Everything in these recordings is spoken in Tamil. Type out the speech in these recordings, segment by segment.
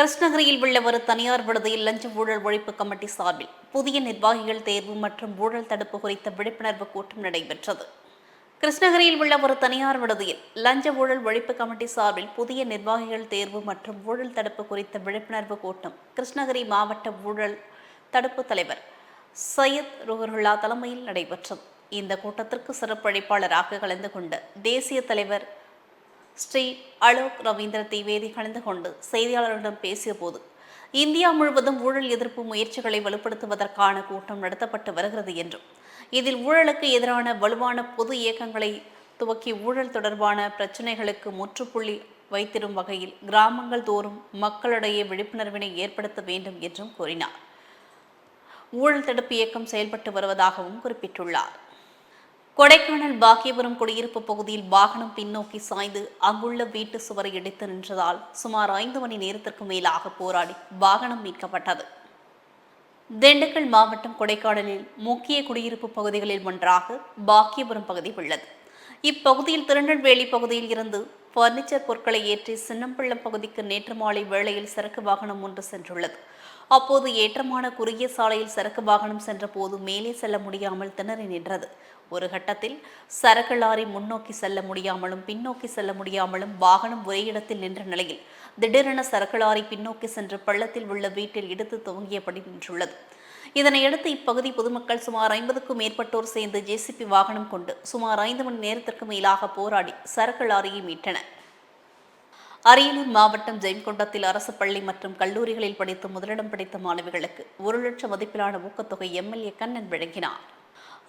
கிருஷ்ணகிரியில் உள்ள ஒரு தனியார் விடுதியில் லஞ்ச ஊழல் ஒழிப்பு கமிட்டி சார்பில் புதிய நிர்வாகிகள் தேர்வு மற்றும் ஊழல் தடுப்பு குறித்த விழிப்புணர்வு கூட்டம் நடைபெற்றது. கிருஷ்ணகிரியில் உள்ள ஒரு தனியார் விடுதியில் லஞ்ச ஊழல் ஒழிப்பு கமிட்டி சார்பில் புதிய நிர்வாகிகள் தேர்வு மற்றும் ஊழல் தடுப்பு குறித்த விழிப்புணர்வு கூட்டம் கிருஷ்ணகிரி மாவட்ட ஊழல் தடுப்பு தலைவர் சையத் ருஹருல்லா தலைமையில் நடைபெற்றது. இந்த கூட்டத்திற்கு சிறப்பு அழைப்பாளராக கலந்து கொண்ட தேசிய தலைவர் ஸ்ரீ அலோக் ரவீந்திர திவேதி கலந்து கொண்டு செய்தியாளர்களிடம் பேசியபோது இந்தியா முழுவதும் ஊழல் எதிர்ப்பு முயற்சிகளை வலுப்படுத்துவதற்கான கூட்டம் நடத்தப்பட்டு வருகிறது என்றும் இதில் ஊழலுக்கு எதிரான வலுவான பொது இயக்கங்களை துவக்கி ஊழல் தொடர்பான பிரச்சினைகளுக்கு முற்றுப்புள்ளி வைத்திடும் வகையில் கிராமங்கள் தோறும் மக்களிடையே விழிப்புணர்வினை ஏற்படுத்த வேண்டும் என்றும் கூறினார். ஊழல் தடுப்பு இயக்கம் செயல்பட்டு வருவதாகவும் குறிப்பிட்டுள்ளார். கொடைக்கானல் பாக்கியபுரம் குடியிருப்பு பகுதியில் வாகனம் பின்னோக்கி சாய்ந்து அங்குள்ள வீட்டு சுவரை இடித்து நின்றதால் சுமார் ஐந்து மணி நேரத்திற்கு மேலாக போராடி வாகனம் மீட்கப்பட்டது. திண்டுக்கல் மாவட்டம் கொடைக்கானலில் முக்கிய குடியிருப்பு பகுதிகளில் ஒன்றாக பாக்கியபுரம் பகுதி உள்ளது. இப்பகுதியில் திருநெல்வேலி பகுதியில் இருந்து பர்னிச்சர் பொருட்களை ஏற்றி சின்னம்பள்ளம் பகுதிக்கு நேற்று மாலை வேளையில் சரக்கு வாகனம் ஒன்று சென்றுள்ளது. அப்போது ஏற்றமான குறுகிய சாலையில் சரக்கு வாகனம் சென்றபோது மேலே செல்ல முடியாமல் திணறி நின்றது. ஒரு கட்டத்தில் சரக்கு லாரி முன்னோக்கி செல்ல முடியாமலும் பின்னோக்கி செல்ல முடியாமலும் வாகனம் ஒரே இடத்தில் நின்ற நிலையில் திடீரென சரக்கு லாரி பின்னோக்கி சென்று பள்ளத்தில் உள்ள வீட்டில் இடித்து துவங்கியபடி நின்றுள்ளது. இதனையடுத்து இப்பகுதி பொதுமக்கள் சுமார் ஐம்பதுக்கும் மேற்பட்டோர் சேர்ந்து ஜேசிபி வாகனம் கொண்டு சுமார் ஐந்து மணி நேரத்திற்கு மேலாக போராடி சரக்கு லாரியை மீட்டனர் அரியலூர் மாவட்டம் ஜெயங்கொண்டத்தில் அரசு பள்ளி மற்றும் கல்லூரிகளில் படித்து முதலிடம் பிடித்த மாணவிகளுக்கு ஒரு லட்சம் மதிப்பிலான ஊக்கத்தொகை எம்எல்ஏ கண்ணன் வழங்கினார்.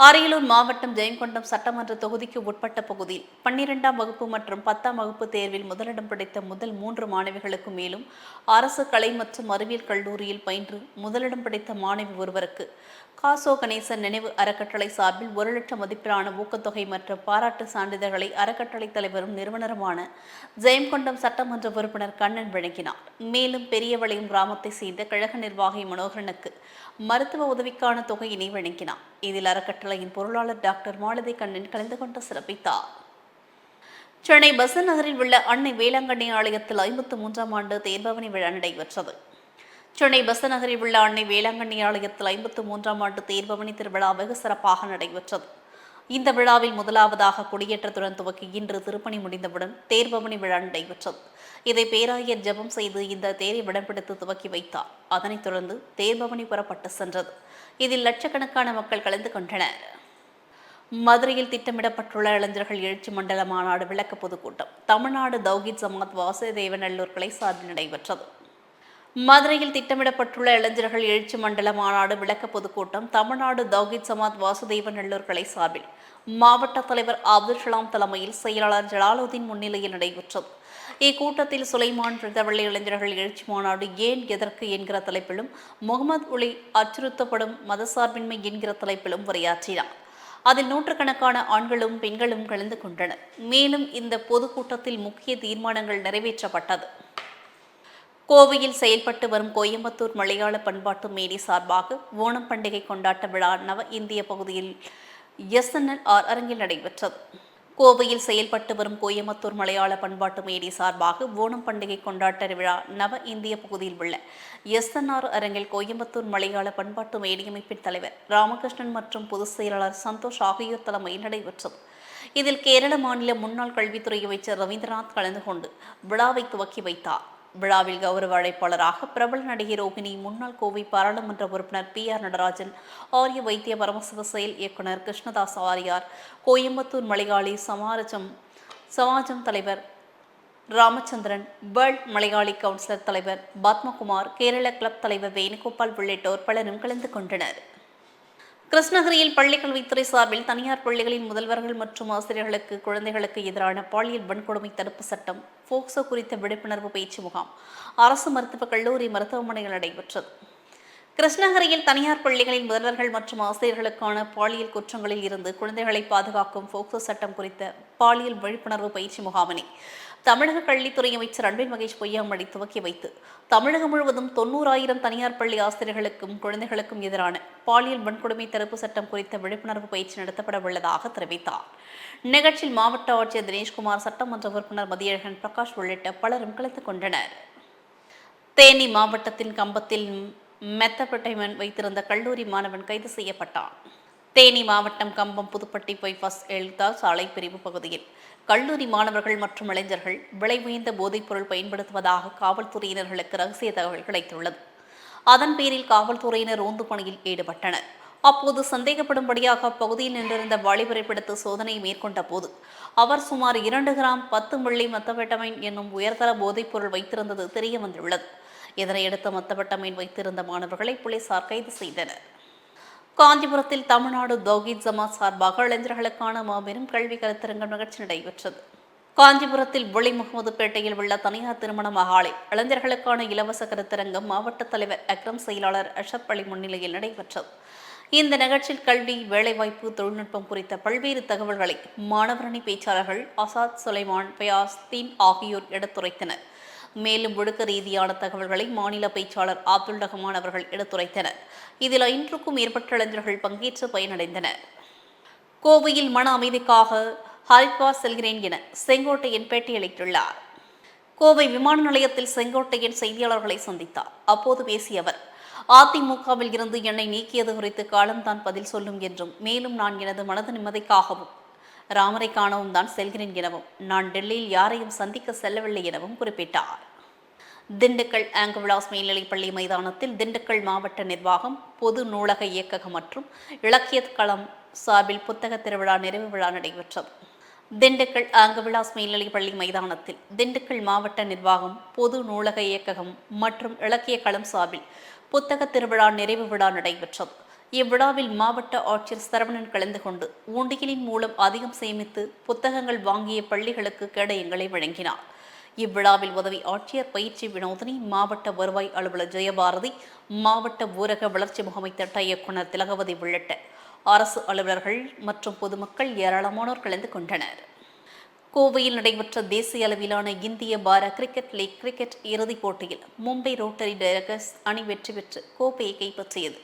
அரியலூர் மாவட்டம் ஜெயங்கொண்டம் சட்டமன்ற தொகுதிக்கு உட்பட்ட பகுதியில் பன்னிரெண்டாம் வகுப்பு மற்றும் பத்தாம் வகுப்பு தேர்வில் முதலிடம் பிடித்த முதல் மூன்று மாணவிகளுக்கு மேலும் அரசு கலை மற்றும் அறிவியல் கல்லூரியில் பயின்று முதலிடம் பிடித்த மாணவி ஒருவருக்கு காசோ கணேசன் நினைவு அறக்கட்டளை சார்பில் ஒரு லட்சம் மதிப்பிலான ஊக்கத்தொகை மற்றும் பாராட்டு சான்றிதழ்களை அறக்கட்டளை தலைவரும் நிறுவனருமான ஜெயம்கொண்டம் சட்டமன்ற உறுப்பினர் கண்ணன் வழங்கினார். மேலும் பெரியவளையம் கிராமத்தை சேர்ந்த கழக நிர்வாகி மனோகரனுக்கு மருத்துவ உதவிக்கான தொகையினை வழங்கினார். இதில் அறக்கட்டளையின் பொருளாளர் டாக்டர் மாலதி கண்ணன் கலந்து கொண்டு சிறப்பித்தார். சென்னை பசன் நகரில் உள்ள அன்னை வேளாங்கண்ணி ஆலயத்தில் ஐம்பத்து மூன்றாம் ஆண்டு தேர்பவனி விழா நடைபெற்றது. சென்னை பஸ் உள்ள அன்னை வேளாங்கண்ணி ஆலயத்தில் ஐம்பத்து மூன்றாம் ஆண்டு தேர்பவனி திருவிழா வெகு சிறப்பாக நடைபெற்றது. இந்த விழாவில் முதலாவதாக கொடியேற்றத்துடன் துவக்கி இன்று திருப்பணி முடிந்தவுடன் தேர்பவனி விழா நடைபெற்றது. இதை பேராயர் ஜெபம் செய்து இந்த தேரை விடம்பிடித்து துவக்கி வைத்தார். அதனைத் தொடர்ந்து தேர்பவனி புறப்பட்டு சென்றது. இதில் லட்சக்கணக்கான மக்கள் கலந்து கொண்டனர். மதுரையில் திட்டமிடப்பட்டுள்ள இளைஞர்கள் எழுச்சி மண்டல மாநாடு விளக்க பொதுக்கூட்டம். தமிழ்நாடு தௌஹித் ஜமாத் வாசுதேவநல்லூர் கிளை சார்பில் நடைபெற்றது. மதுரையில் திட்டமிடப்பட்டுள்ள இளைஞர்கள் எழுச்சி மண்டல மாநாடு விளக்க பொதுக்கூட்டம் தமிழ்நாடு தௌஹித் சமாத் வாசுதேவ நல்லூர்களை சார்பில். மாவட்ட தலைவர் அப்துல் கலாம் தலைமையில் செயலாளர் ஜலாலுதீன் முன்னிலையில் நடைபெற்றது. இக்கூட்டத்தில் சுலைமான் பிரதவள்ளி இளைஞர்கள் எழுச்சி மாநாடு ஏன் எதற்கு என்கிற தலைப்பிலும் முகமது உலி அச்சுறுத்தப்படும் மதசார்பின்மை என்கிற தலைப்பிலும் உரையாற்றினார். அதில் நூற்றுக்கணக்கான ஆண்களும் பெண்களும் கலந்து கொண்டனர். மேலும் இந்த பொதுக்கூட்டத்தில் முக்கிய தீர்மானங்கள் நிறைவேற்றப்பட்டது. கோவையில் செயல்பட்டு வரும் கோயம்புத்தூர் மலையாள பண்பாட்டு மேடை சார்பாக ஓணம் பண்டிகை கொண்டாட்ட விழா நவ இந்திய பகுதியில் எஸ்என்எல் அரங்கில் நடைபெற்றது. கோவையில் செயல்பட்டு வரும் கோயம்புத்தூர் மலையாள பண்பாட்டு மேடை சார்பாக ஓணம் பண்டிகை கொண்டாட்ட விழா நவ இந்திய பகுதியில் உள்ள எஸ்என்ஆர் அரங்கில் கோயம்புத்தூர் மலையாள பண்பாட்டு மேடையமைப்பின் தலைவர் ராமகிருஷ்ணன் மற்றும் பொதுச் செயலாளர் சந்தோஷ் ஆகியோர் தலைமையில் நடைபெற்றது. இதில் கேரள மாநில முன்னாள் கல்வித்துறை அமைச்சர் ரவீந்திரநாத் கலந்து கொண்டு விழாவை துவக்கி வைத்தார். விழாவில் கௌரவ அழைப்பாளராக பிரபல நடிகை ரோகிணி முன்னாள் கோவை பாராளுமன்ற உறுப்பினர் பி ஆர் நடராஜன் ஆரிய வைத்திய பரமசிவ செயல் இயக்குனர் கிருஷ்ணதாஸ் ஆரியார் கோயம்புத்தூர் மலையாளி சமாரஜம் சமாஜம் தலைவர் ராமச்சந்திரன் வேர்ல்ட் மலையாளி கவுன்சிலர் தலைவர் பத்மகுமார் கேரள கிளப் தலைவர் வேணுகோபால் உள்ளிட்டோர் பலரும் கலந்து கொண்டனர். கிருஷ்ணகிரியில் பள்ளிக்கல்வித்துறை சார்பில் தனியார் பள்ளிகளின் முதல்வர்கள் மற்றும் ஆசிரியர்களுக்கு குழந்தைகளுக்கு எதிரான பாலியல் வன்கொடுமை தடுப்பு சட்டம் போக்சோ குறித்த விழிப்புணர்வு பயிற்சி முகாம் அரசு மருத்துவக் கல்லூரி மருத்துவமனையில் நடைபெற்றது. கிருஷ்ணகிரியில் தனியார் பள்ளிகளின் முதல்வர்கள் மற்றும் ஆசிரியர்களுக்கான பாலியல் குற்றங்களில் இருந்து குழந்தைகளை பாதுகாக்கும் போக்சோ சட்டம் குறித்த பாலியல் விழிப்புணர்வு பயிற்சி முகாமினை தமிழக கல்வித்துறை அமைச்சர் அன்பில் மகேஷ் பொய்யாமொழி துவக்கி வைத்து தமிழகம் முழுவதும் தொண்ணூறாயிரம் தனியார் பள்ளி ஆசிரியர்களுக்கும் குழந்தைகளுக்கும் எதிரான பாலியல் வன்கொடுமை தடுப்பு சட்டம் குறித்த விழிப்புணர்வு பயிற்சி நடத்தப்பட உள்ளதாக தெரிவித்தார். நிகழ்ச்சியில் மாவட்ட ஆட்சியர் தினேஷ்குமார் சட்டமன்ற உறுப்பினர் மதியழகன் பிரகாஷ் உள்ளிட்ட பலரும் கலந்து கொண்டனர். தேனி மாவட்டத்தின் கம்பத்தில் மெத்தப்பட்டைமன் வைத்திருந்த கல்லூரி மாணவன் கைது செய்யப்பட்டான். தேனி மாவட்டம் கம்பம் புதுப்பட்டி பைபாஸ் எழுத்தா சாலை பிரிவு பகுதியில் கல்லூரி மாணவர்கள் மற்றும் இளைஞர்கள் விலை உயர்ந்த போதைப்பொருள் பயன்படுத்துவதாக காவல்துறையினர்களுக்கு ரகசிய தகவல் கிடைத்துள்ளது. அதன் பேரில் காவல்துறையினர் ரோந்து பணியில் ஈடுபட்டனர். அப்போது சந்தேகப்படும்படியாக அப்பகுதியில் நின்றிருந்த வாலிபரை பிடித்து சோதனை மேற்கொண்ட போது அவர் சுமார் இரண்டு கிராம் பத்து மில்லி மத்தவெட்டமைன் என்னும் உயர்தர போதைப்பொருள் வைத்திருந்தது தெரிய வந்துள்ளது இதனையடுத்து மத்தவெட்டமைன் வைத்திருந்த மாணவர்களை போலீசார் கைது செய்தனர். காஞ்சிபுரத்தில் தமிழ்நாடு தௌஹீத் ஜமாத் சார்பாக இளைஞர்களுக்கான மாபெரும் கல்வி கருத்தரங்கம் நிகழ்ச்சி நடைபெற்றது. காஞ்சிபுரத்தில் ஒளி முகமதுப்பேட்டையில் உள்ள தனியார் திருமண மகாலில் இளைஞர்களுக்கான இலவச கருத்தரங்கம் மாவட்ட தலைவர் அக்ரம் செயலாளர் அஷப் அலி முன்னிலையில் நடைபெற்றது. இந்த நிகழ்ச்சியில் கல்வி வேலைவாய்ப்பு தொழில்நுட்பம் குறித்த பல்வேறு தகவல்களை மாணவரணி பேச்சாளர்கள் அசாத் சுலைமான் பயாஸ் தீன் ஆகியோர் எடுத்துரைத்தனர். மேலும் ஒழுக்க ரீதியான தகவல்களை மாநில பேச்சாளர் அப்துல் ரஹ்மான் அவர்கள் எடுத்துரைத்தனர். இதில் ஐநூறுக்கும் மேற்பட்ட இளைஞர்கள் பங்கேற்று பயனடைந்தனர். கோவையில் மன அமைதிக்காக ஹரித்வார் செல்கிறேன் என செங்கோட்டையன் பேட்டியளித்துள்ளார் கோவை விமான நிலையத்தில் செங்கோட்டையன் செய்தியாளர்களை சந்தித்தார். அப்போது பேசிய அவர் அதிமுகவில் இருந்து என்னை நீக்கியது குறித்து காலம்தான் பதில் சொல்லும் என்றும் மேலும் நான் எனது மனது நிம்மதிக்காகவும் ராமரை காணவும் தான் செல்கிறேன் எனவும் நான் டெல்லியில் யாரையும் சந்திக்க செல்லவில்லை எனவும் குறிப்பிட்டார். திண்டுக்கல் ஆங்கவிலாஸ் மேல்நிலைப்பள்ளி மைதானத்தில் திண்டுக்கல் மாவட்ட நிர்வாகம் பொது நூலக இயக்ககம் மற்றும் இலக்கிய களம் சார்பில் புத்தக திருவிழா நிறைவு விழா நடைபெற்றது. திண்டுக்கல் ஆங்கவிலாஸ் மேல்நிலைப்பள்ளி மைதானத்தில் திண்டுக்கல் மாவட்ட நிர்வாகம் பொது நூலக இயக்ககம் மற்றும் இலக்கிய களம் சார்பில் புத்தக திருவிழா நிறைவு விழா நடைபெற்றது. இவ்விழாவில் மாவட்ட ஆட்சியர் சரவணன் கலந்து கொண்டு ஊண்டிகளின் மூலம் அதிகம் சேமித்து புத்தகங்கள் வாங்கிய பள்ளிகளுக்கு கேடயங்களை வழங்கினார். இவ்விழாவில் உதவி ஆட்சியர் பயிற்சி வினோதினி மாவட்ட வருவாய் அலுவலர் ஜெயபாரதி மாவட்ட ஊரக வளர்ச்சி முகமை திட்ட இயக்குநர் திலகவதி உள்ளிட்ட அரசு அலுவலர்கள் மற்றும் பொதுமக்கள் ஏராளமானோர் கலந்து கொண்டனர். கோவையில் நடைபெற்ற தேசிய அளவிலான இந்திய பார கிரிக்கெட் லீக் கிரிக்கெட் இறுதிப் போட்டியில் மும்பை ரோட்டரி டைரகர்ஸ் அணி வெற்றி பெற்று கோப்பையை கைப்பற்றியது.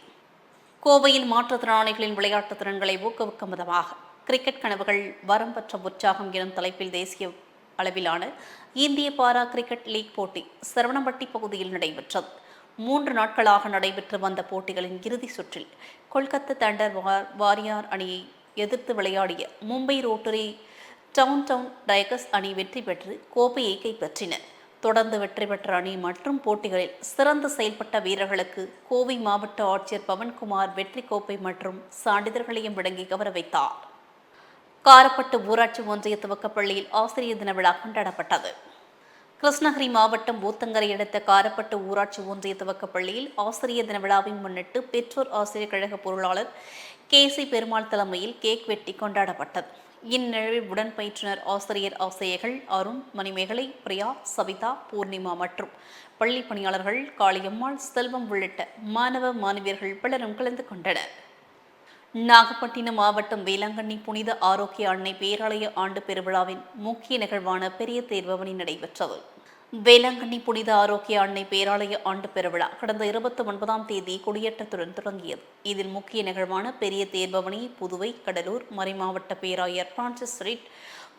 கோவையில் மாற்றுத்திறனாளிகளின் விளையாட்டு திறன்களை ஊக்குவிக்கும் விதமாக கிரிக்கெட் கனவுகள் வரம் பெற்ற உற்சாகம் எனும் தலைப்பில் தேசிய அளவிலான இந்திய பாரா கிரிக்கெட் லீக் போட்டி சரவணம்பட்டி பகுதியில் நடைபெற்றது. மூன்று நாட்களாக நடைபெற்று வந்த போட்டிகளின் இறுதி சுற்றில் கொல்கத்தா தண்டர் வார் வாரியார் அணியை எதிர்த்து விளையாடிய Mumbai rotary town town tigers அணி வெற்றி பெற்று கோப்பையை கைப்பற்றினர் தொடர்ந்து வெற்றி பெற்ற அணி மற்றும் போட்டிகளில் சிறந்து செயல்பட்ட வீரர்களுக்கு கோவை மாவட்ட ஆட்சியர் பவன்குமார் வெற்றி கோப்பை மற்றும் சான்றிதழ்களையும் வழங்கி கௌரவித்தார். காரப்பட்டு ஊராட்சி ஒன்றிய துவக்கப்பள்ளியில் ஆசிரியர் தின விழா கொண்டாடப்பட்டது. கிருஷ்ணகிரி மாவட்டம் ஊத்தங்கரை அடுத்த காரப்பட்டு ஊராட்சி ஒன்றிய துவக்கப்பள்ளியில் ஆசிரியர் தின விழாவை முன்னிட்டு பெற்றோர் ஆசிரியர் கழக பொருளாளர் கே சி பெருமாள் தலைமையில் கேக் வெட்டி கொண்டாடப்பட்டது. இந்நிகழ்வில் உடன்பயிற்றுனர் ஆசிரியர் ஆசிரியர்கள் அருண் மணிமேகலை பிரியா சவிதா பூர்ணிமா மற்றும் பள்ளி பணியாளர்கள் காளியம்மாள் செல்வம் உள்ளிட்ட மாணவ மாணவியர்கள் பலரும் கலந்து கொண்டனர். நாகப்பட்டினம் மாவட்டம் வேளாங்கண்ணி புனித ஆரோக்கிய அன்னை பேராலய ஆண்டு பெருவிழாவின் முக்கிய நிகழ்வான பெரிய தேர்பவனி நடைபெற்றது. வேளாங்கண்ணி புனித ஆரோக்கிய அன்னை பேராலய ஆண்டு பெருவிழா கடந்த இருபத்தி ஒன்பதாம் தேதி கொடியேற்றத்துடன் தொடங்கியது. இதில் முக்கிய நிகழ்வான பெரிய தேர்பவனி புதுவை கடலூர் மறைமாவட்ட பேராயர் பிரான்சிஸ் ஸ்ட்ரீட்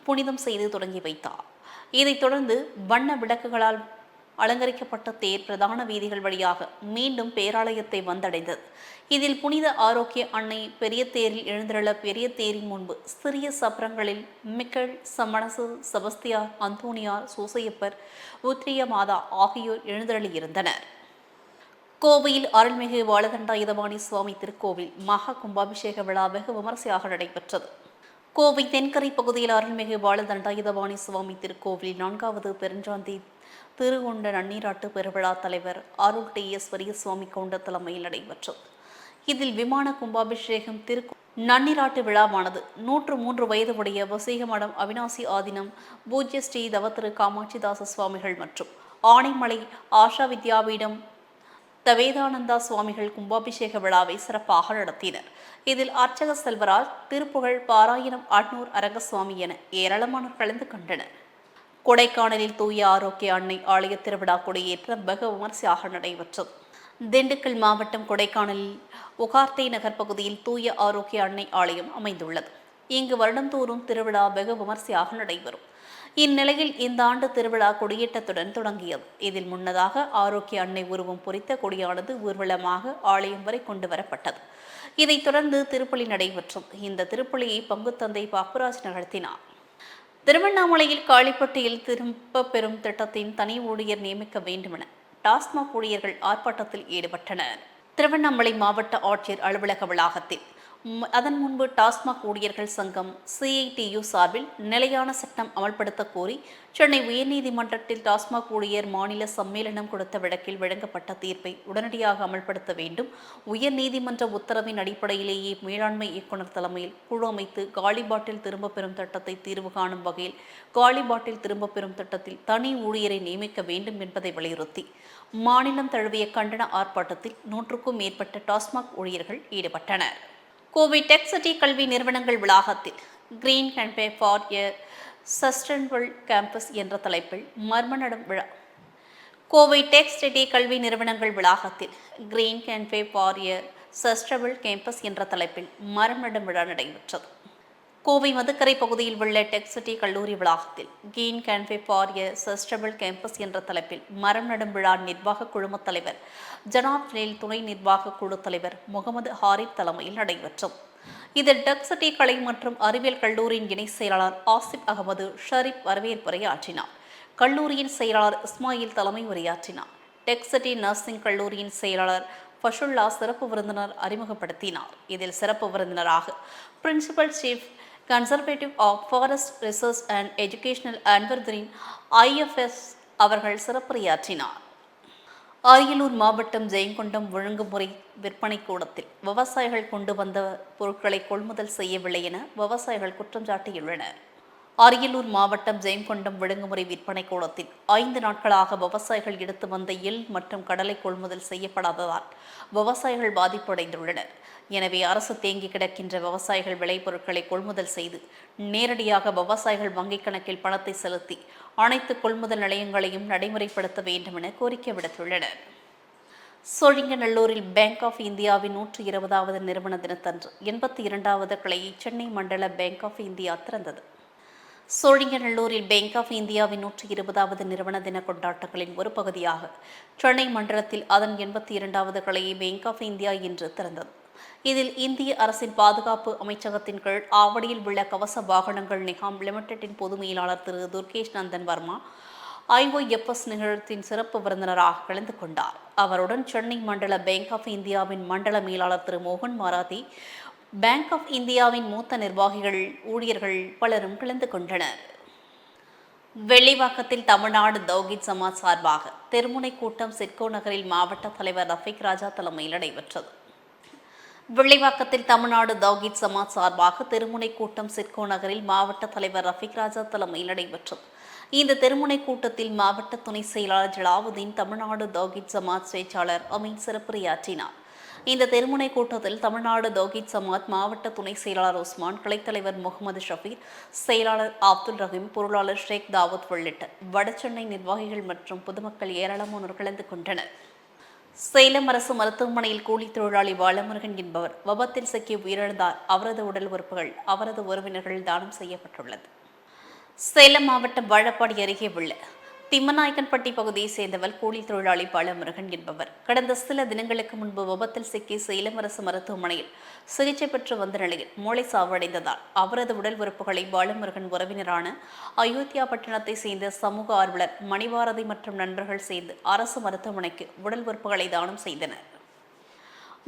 புனிதம் செய்து தொடங்கி வைத்தார். இதைத் தொடர்ந்து வண்ண விளக்குகளால் அலங்கரிக்கப்பட்ட தேர் பிரதான வீதிகள் வழியாக மீண்டும் பேராலயத்தை வந்தடைந்தது. இதில் புனித ஆரோக்கிய அன்னை பெரிய தேரில் எழுந்திரள பெரிய தேரின் முன்பு சிறிய சப்பரங்களில் மிக்கல் சமணசு செபஸ்தியார் அந்தோனியார் சூசையப்பர் உத்ரிய மாதா ஆகியோர் எழுந்தருளியிருந்தனர். கோவையில் அருள்மிகு வாழதண்டாயுதபாணி சுவாமி திருக்கோவில் மகா கும்பாபிஷேக விழா வெகு விமரிசையாக நடைபெற்றது. கோவை தென்கரை பகுதியில் அருள்மிகு வாழதண்டாயுதபாணி சுவாமி திருக்கோவில் நான்காவது பெருஞ்சாந்தி திருகொண்ட நன்னீராட்டு பெருவிழா தலைவர் அருள் டி. எஸ். சுவாமி கொண்ட தலைமையில் நடைபெற்றது. இதில் விமான கும்பாபிஷேகம் திரு. நன்னிராட்டு விழாவானது நூற்று மூன்று வயது உடைய வசீகமடம் அவினாசி ஆதினம் பூஜ்ய ஸ்ரீ தவத்திரு காமாட்சிதாச சுவாமிகள் மற்றும் ஆனைமலை ஆஷா வித்யாபீடம் தவேதானந்தா சுவாமிகள் கும்பாபிஷேக விழாவை சிறப்பாக நடத்தினர். இதில் அர்ச்சக செல்வராஜ் திருப்புகழ் பாராயணம் ஆட்னூர் அரங்கசுவாமி என ஏராளமானோர் கலந்து கொண்டனர். கொடைக்கானலில் தூய ஆரோக்கிய அன்னை ஆலய திருவிழா கொடியேற்ற வெகு விமர்சையாக நடைபெற்றது. திண்டுக்கல் மாவட்டம் கொடைக்கானலில் ஒகார்த்தை நகர் பகுதியில் தூய ஆரோக்கிய அன்னை ஆலயம் அமைந்துள்ளது. இங்கு வருடந்தோறும் திருவிழா வெகு விமர்சையாக நடைபெறும். இந்நிலையில் இந்த ஆண்டு திருவிழா கொடியேற்றத்துடன் தொடங்கியது. இதில் முன்னதாக ஆரோக்கிய அன்னை உருவம் பொறித்த கொடியானது ஊர்வலமாக ஆலயம் வரை கொண்டு வரப்பட்டது. இதைத் தொடர்ந்து திருப்பலி நடைபெற்றும் இந்த திருப்பலியை பங்குத்தந்தை பாப்புராஜ் நகர்த்தினார். திருவண்ணாமலையில் காளிப்பட்டியில் திரும்ப பெறும் திட்டத்தின் தனி ஊழியர் நியமிக்க வேண்டுமென டாஸ்மாக் ஊழியர்கள் ஆர்ப்பாட்டத்தில் ஈடுபட்டனர். திருவண்ணாமலை மாவட்ட ஆட்சியர் அலுவலக வளாகத்தில் அதன் முன்பு டாஸ்மாக் ஊழியர்கள் சங்கம் சிஐடியு சார்பில் நிலையான சட்டம் அமல்படுத்த கோரி சென்னை உயர்நீதிமன்றத்தில் டாஸ்மாக் ஊழியர் மாநில சம்மேளனம் கொடுத்த வழக்கில் வழங்கப்பட்ட தீர்ப்பை உடனடியாக அமல்படுத்த வேண்டும். உயர்நீதிமன்ற உத்தரவின் அடிப்படையிலேயே மேலாண்மை இயக்குநர் தலைமையில் குழு அமைத்து காலி பாட்டில் திரும்பப் பெறும் திட்டத்தை தீர்வு காணும் வகையில் காலி பாட்டில் திரும்பப் பெறும் திட்டத்தில் தனி ஊழியரை நியமிக்க வேண்டும் என்பதை வலியுறுத்தி மாநிலம் தழுவிய கண்டன ஆர்ப்பாட்டத்தில் நூற்றுக்கும் மேற்பட்ட டாஸ்மாக் ஊழியர்கள் ஈடுபட்டனர். கோவை டெக் சிட்டி கல்வி நிறுவனங்கள் வளாகத்தில் green campaign for a sustainable campus என்ற தலைப்பில் மர்ம நடும் விழா. கோவை டெக் சிட்டி கல்வி நிறுவனங்கள் வளாகத்தில் green campaign for a sustainable campus என்ற தலைப்பில் மரம்நடும் விழா நடைபெற்றது. கோவை மதுக்கரை பகுதியில் உள்ள டெக் சிட்டி கல்லூரி வளாகத்தில் green campaign for a sustainable campus என்ற தலைப்பில் மரம் நடும் விழா நிர்வாக குழுமத் தலைவர் ஜனாப் நில் துணை நிர்வாக குழு தலைவர் முகமது ஹாரிப் தலைமையில் நடைபெற்றது. இதில் டெக் சிட்டி கலை மற்றும் அறிவியல் கல்லூரியின் இணை செயலாளர் ஆசிப் அகமது ஷரீப் வரவேற்புரையாற்றினார். கல்லூரியின் செயலாளர் இஸ்மாயில் தலைமை உரையாற்றினார். டெக் சிட்டி நர்சிங் கல்லூரியின் செயலாளர் ஃபஷுல்லா சிறப்பு விருந்தினர் அறிமுகப்படுத்தினார். இதில் சிறப்பு விருந்தினராக principal chief conservative of forest research and educational அன்வர்தரின் IFS அவர்கள் சிறப்புரையாற்றினார். அரியலூர் மாவட்டம் ஜெயங்கொண்டம் ஒழுங்குமுறை விற்பனை கூடத்தில் விவசாயிகள் கொண்டு வந்த பொருட்களை கொள்முதல் செய்யவில்லை என விவசாயிகள் குற்றம் சாட்டியுள்ளனர். அரியலூர் மாவட்டம் ஜெயங்கொண்டம் ஒழுங்குமுறை விற்பனை கூடத்தில் ஐந்து நாட்களாக விவசாயிகள் எடுத்து வந்த எள் மற்றும் கடலை கொள்முதல் செய்யப்படாததால் விவசாயிகள் பாதிப்படைந்துள்ளனர். எனவே அரசு தேங்கி கிடக்கின்ற விவசாயிகள் விளைபொருட்களை கொள்முதல் செய்து நேரடியாக விவசாயிகள் வங்கிக் கணக்கில் பணத்தை செலுத்தி அனைத்து கொள்முதல் நிலையங்களையும் நடைமுறைப்படுத்த வேண்டும் என கோரிக்கை விடுத்துள்ளனர். சோழிங்கநல்லூரில் பேங்க் ஆஃப் இந்தியாவின் நூற்று இருபதாவது நிறுவன தினத்தன்று எண்பத்தி இரண்டாவது கிளையை சென்னை மண்டல பேங்க் ஆஃப் இந்தியா திறந்தது. சோழிங்கநல்லூரில் பேங்க் ஆஃப் இந்தியாவின் நூற்றி இருபதாவது நிறுவன தின கொண்டாட்டங்களின் ஒரு பகுதியாக சென்னை மண்டலத்தில் அதன் எண்பத்தி இரண்டாவது கிளையை பேங்க் ஆஃப் இந்தியா இன்று திறந்தது. இதில் இந்திய அரசின் பாதுகாப்பு அமைச்சகத்தின் கீழ் ஆவடியில் உள்ள கவச வாகனங்கள் நிகாம் லிமிடெட்டின் பொது மேலாளர் திரு துர்கேஷ் நந்தன் வர்மா ஐஓஎஃப்எஸ் நிகழ்த்தின் சிறப்பு விருந்தினராக கலந்து கொண்டார். அவருடன் சென்னை மண்டல பேங்க் ஆஃப் இந்தியாவின் மண்டல மேலாளர் திரு மோகன் மாராதி பேங்க் ஆஃப் இந்தியாவின் மூத்த நிர்வாகிகள் ஊழியர்கள் பலரும் கலந்து கொண்டனர். வெள்ளிவாக்கத்தில் தமிழ்நாடு தௌகித் சமாஜ் சார்பாக தெருமுனை கூட்டம் சிட்கோ நகரில் மாவட்ட தலைவர் ரஃபிக் ராஜா தலைமையில் நடைபெற்றது. வெள்ளைவாக்கத்தில் தமிழ்நாடு தௌகித் சமாஜ் சார்பாக தெருமுனை கூட்டம் சிற்கோ நகரில் மாவட்ட தலைவர் ரஃபிக் ராஜா தலைமையில் நடைபெற்றது. இந்த தெருமுனை கூட்டத்தில் மாவட்ட துணை செயலாளர் ஜலாவுதீன் தமிழ்நாடு தௌகித் சமாஜ் பேச்சாளர் அமீன் சிறப்புரையாற்றினார். இந்த தெருமுனை கூட்டத்தில் தமிழ்நாடு தௌகித் சமாஜ் மாவட்ட துணை செயலாளர் உஸ்மான் கிளைத்தலைவர் முகமது ஷபீர் செயலாளர் அப்துல் ரஹீம் பொருளாளர் ஷேக் தாவூத் உள்ளிட்ட வடசென்னை நிர்வாகிகள் மற்றும் பொதுமக்கள் ஏராளமானோர் கலந்து கொண்டனர். சேலம் அரசு மருத்துவமனையில் கூலி தொழிலாளி பாலமுருகன் என்பவர் விபத்தில் சிக்கி உயிரிழந்தார். அவரது உடல் உறுப்புகள் அவரது உறவினர்கள் தானம் செய்யப்பட்டுள்ளது. சேலம் மாவட்டம் வாழப்பாடி அருகே உள்ள திம்மநாயக்கன்பட்டி பகுதியைச் சேர்ந்தவர் கூலி தொழிலாளி பாலமுருகன் என்பவர். கடந்த சில தினங்களுக்கு முன்பு விபத்தில் சிக்கி சேலம் அரசு மருத்துவமனையில் சிகிச்சை பெற்று வந்த நிலையில் மூளை சாவடைந்ததால் அவரது உடல் உறுப்புகளை பாலமுருகன் உறவினரான அயோத்தியா பட்டணத்தை சேர்ந்த சமூக ஆர்வலர் மணிவாரதி மற்றும் நண்பர்கள் சேர்ந்து அரசு மருத்துவமனைக்கு உடல் உறுப்புகளை தானம் செய்தனர்.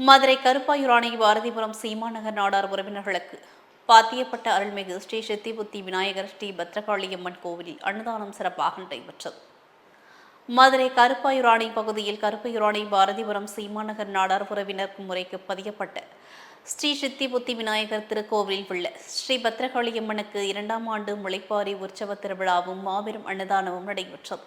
மதுரை கருப்பாயூராணி பாரதிபுரம் சீமாநகர் நாடார் உறவினர்களுக்கு பாத்தியப்பட்ட அருள்மிகு ஸ்ரீ சித்திபுத்தி விநாயகர் ஸ்ரீ பத்ரகாளியம்மன் கோவிலில் அன்னதானம் சிறப்பாக நடைபெற்றது. மதுரை கருப்பாயூராணி பகுதியில் கருப்பையூராணி பாரதிபுரம் சீமாநகர் நாடார் உறவினர் முறைக்கு பதியப்பட்ட ஸ்ரீ சித்திபுத்தி விநாயகர் திருக்கோவிலில் உள்ள ஸ்ரீ பத்ரகாளியம்மனுக்கு இரண்டாம் ஆண்டு முளைப்பாரி உற்சவ திருவிழாவும் மாபெரும் அன்னதானமும் நடைபெற்றது.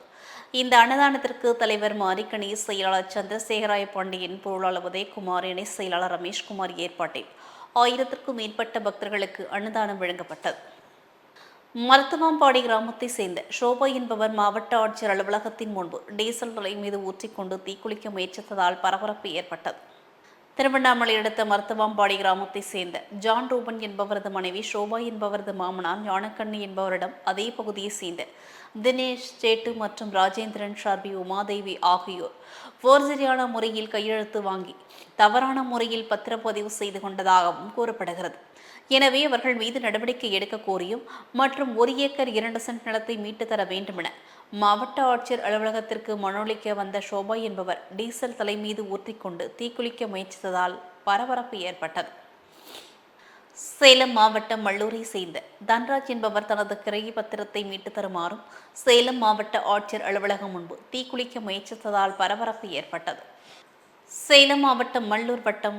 இந்த அன்னதானத்திற்கு தலைவர் மாரிக்கணி செயலாளர் சந்திரசேகராய பாண்டியன் பொருளாளர் உதயகுமார் இணை செயலாளர் ரமேஷ்குமார் ஏற்பாட்டில் ஆயிரத்திற்கும் மேற்பட்ட பக்தர்களுக்கு அன்னதானம் வழங்கப்பட்டது. மருத்துவம்பாடி கிராமத்தை சேர்ந்த ஷோபா என்பவர் மாவட்ட ஆட்சியர் அலுவலகத்தின் முன்பு டீசல் நிலை மீது ஊற்றிக்கொண்டு தீக்குளிக்க முயற்சித்ததால் பரபரப்பு ஏற்பட்டது. திருவண்ணாமலை அடுத்த மருத்துவம்பாடி கிராமத்தை சேர்ந்த ஜான் ரூபன் என்பவரது மனைவி ஷோபா என்பவரது மாமனார் ஞானக்கண்ணி என்பவரிடம் அதே பகுதியை சேர்ந்த தினேஷ் சேட்டு மற்றும் ராஜேந்திரன் ஷார்பி உமாதேவி ஆகியோர் போர்ஜரியான முறையில் கையெழுத்து வாங்கி தவறான முறையில் பத்திரப்பதிவு செய்து கொண்டதாகவும் கூறப்படுகிறது. எனவே அவர்கள் மீது நடவடிக்கை எடுக்க கோரியும் மற்றும் ஒரு ஏக்கர் இரண்டு சென்ட் நிலத்தை மீட்டு தர வேண்டுமென மாவட்ட ஆட்சியர் அலுவலகத்திற்கு மனோளிக்க வந்த ஷோபா என்பவர் டீசல் தலை மீது ஊற்றிக்கொண்டு தீக்குளிக்க முயற்சித்ததால் பரபரப்பு ஏற்பட்டது. சேலம் மாவட்டம் மல்லூரை சேர்ந்த தன்ராஜ் என்பவர் தனது கிரைய பத்திரத்தை மீட்டு தருமாறும் சேலம் மாவட்ட ஆட்சியர் அலுவலகம் முன்பு தீக்குளிக்க முயற்சித்ததால் பரபரப்பு ஏற்பட்டது. சேலம் மாவட்டம் மல்லூர் வட்டம்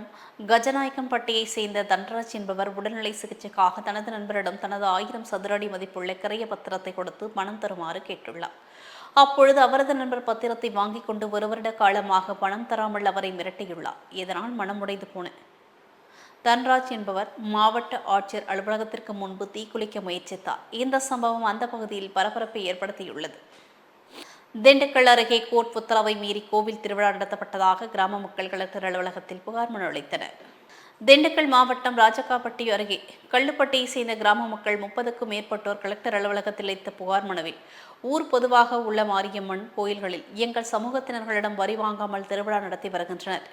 கஜநாயக்கம்பட்டியை சேர்ந்த தன்ராஜ் என்பவர் உடல்நிலை சிகிச்சைக்காக தனது நண்பரிடம் தனது ஆயிரம் சதுரடி மதிப்புள்ள கிரைய பத்திரத்தை கொடுத்து பணம் தருமாறு கேட்டுள்ளார். அப்பொழுது அவரது நண்பர் பத்திரத்தை வாங்கிக் கொண்டு ஒரு வருட காலமாக பணம் தராமல் அவரை மிரட்டியுள்ளார். இதனால் மனமுடைந்து போனேன் தன்ராஜ் என்பவர் மாவட்ட ஆட்சியர் அலுவலகத்திற்கு முன்பு தீக்குளிக்க முயற்சித்தார். இந்த சம்பவம் அந்த பகுதியில் பரபரப்பை ஏற்படுத்தியுள்ளது. திண்டுக்கல் அருகே கோர்ட் உத்தரவை மீறி கோவில் திருவிழா நடத்தப்பட்டதாக கிராம மக்கள் கலெக்டர் அலுவலகத்தில் புகார் மனு அளித்தனர். திண்டுக்கல் மாவட்டம் ராஜகாப்பட்டி அருகே கள்ளுப்பட்டியை சேர்ந்த கிராம மக்கள் முப்பதுக்கும் மேற்பட்டோர் கலெக்டர் அலுவலகத்தில் அளித்த புகார் மனுவில் ஊர் பொதுவாக உள்ள மாரியம்மன் கோயில்களில் எங்கள் சமூகத்தினர்களிடம் வரி வாங்காமல் திருவிழா நடத்தி வருகின்றனர்.